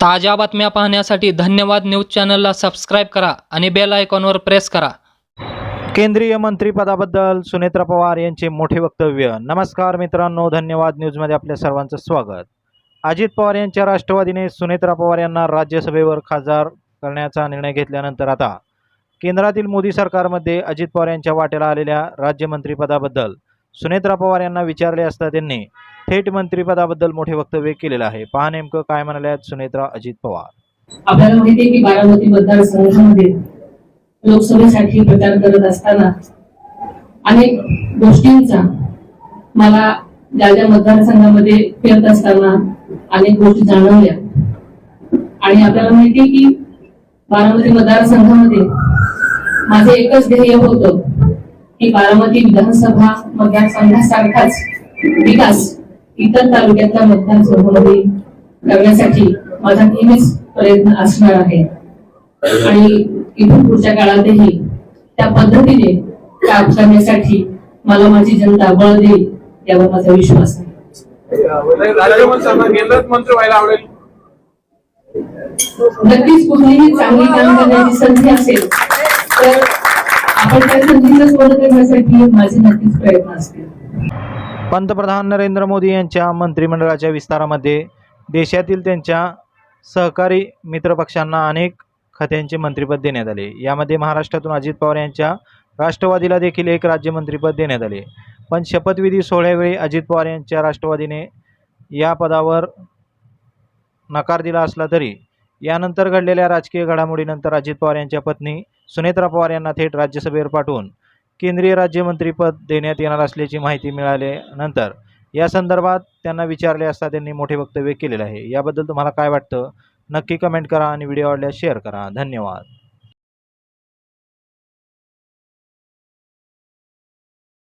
ताज्या बातम्या पाहण्यासाठी धन्यवाद न्यूज चॅनलला सबस्क्राईब करा आणि बेल आयकॉनवर प्रेस करा. केंद्रीय मंत्रीपदाबद्दल सुनेत्रा पवार यांचे मोठे वक्तव्य. नमस्कार मित्रांनो धन्यवाद न्यूजमध्ये आपल्या सर्वांचं स्वागत. अजित पवार यांच्या राष्ट्रवादीने सुनेत्रा पवार यांना राज्यसभेवर खासदार करण्याचा निर्णय घेतल्यानंतर आता केंद्रातील मोदी सरकारमध्ये अजित पवार यांच्या वाट्याला आलेल्या राज्यमंत्रीपदाबद्दल सुनेत्रा पवार यांना विचारले असता त्यांनी थेट मंत्रिपदाबद्दल मोठे वक्तव्य केलेलं आहे. पहा नेमकं काय म्हणाले सुनेत्रा अजित पवार. आपल्याला माहिती आहे की बारामती मतदारसंघामध्ये लोकसभेसाठी प्रचार करत असताना अनेक गोष्टींचा मला ज्या ज्या मतदारसंघामध्ये फिरत असताना अनेक गोष्टी जाणवल्या. आणि आपल्याला माहिती आहे की बारामती मतदारसंघामध्ये माझं एकच ध्येय होतं ही बारामती विधानसभा मतदारसंघासारखाच विकास इतर तालुक्यातल्या मतदारसंघामध्ये करण्यासाठी माझा नेहमीच प्रयत्न असणार आहे. आणि इथून पुढच्या काळातही त्या पद्धतीने काम करण्यासाठी मला माझी जनता बळ देईल यावर माझा विश्वास आहे. नक्कीच कुठलीही चांगली काम करण्याची संधी असेल तर आपण त्या करण्यासाठी माझे नक्कीच प्रयत्न असतील पंतप्रधान नरेंद्र मोदी यांच्या मंत्रिमंडळाच्या विस्तारामध्ये देशातील त्यांच्या सहकारी मित्रपक्षांना अनेक खात्यांचे मंत्रिपद देण्यात आले. यामध्ये महाराष्ट्रातून अजित पवार यांच्या राष्ट्रवादीला देखील एक राज्यमंत्रीपद देण्यात आले. पण शपथविधी सोहळ्यावेळी अजित पवार यांच्या राष्ट्रवादीने या पदावर नकार दिला असला तरी यानंतर घडलेल्या राजकीय घडामोडीनंतर अजित पवार यांच्या पत्नी सुनेत्रा पवार यांना थेट राज्यसभेवर पाठवून केंद्रीय राज्यमंत्रीपद देण्यात येणार असल्याची माहिती मिळाल्यानंतर या संदर्भात त्यांना विचारले असता त्यांनी मोठे वक्तव्य केलेलं आहे. याबद्दल तुम्हाला काय वाटतं? नक्की कमेंट करा आणि व्हिडिओ आवडल्यास शेअर करा. धन्यवाद.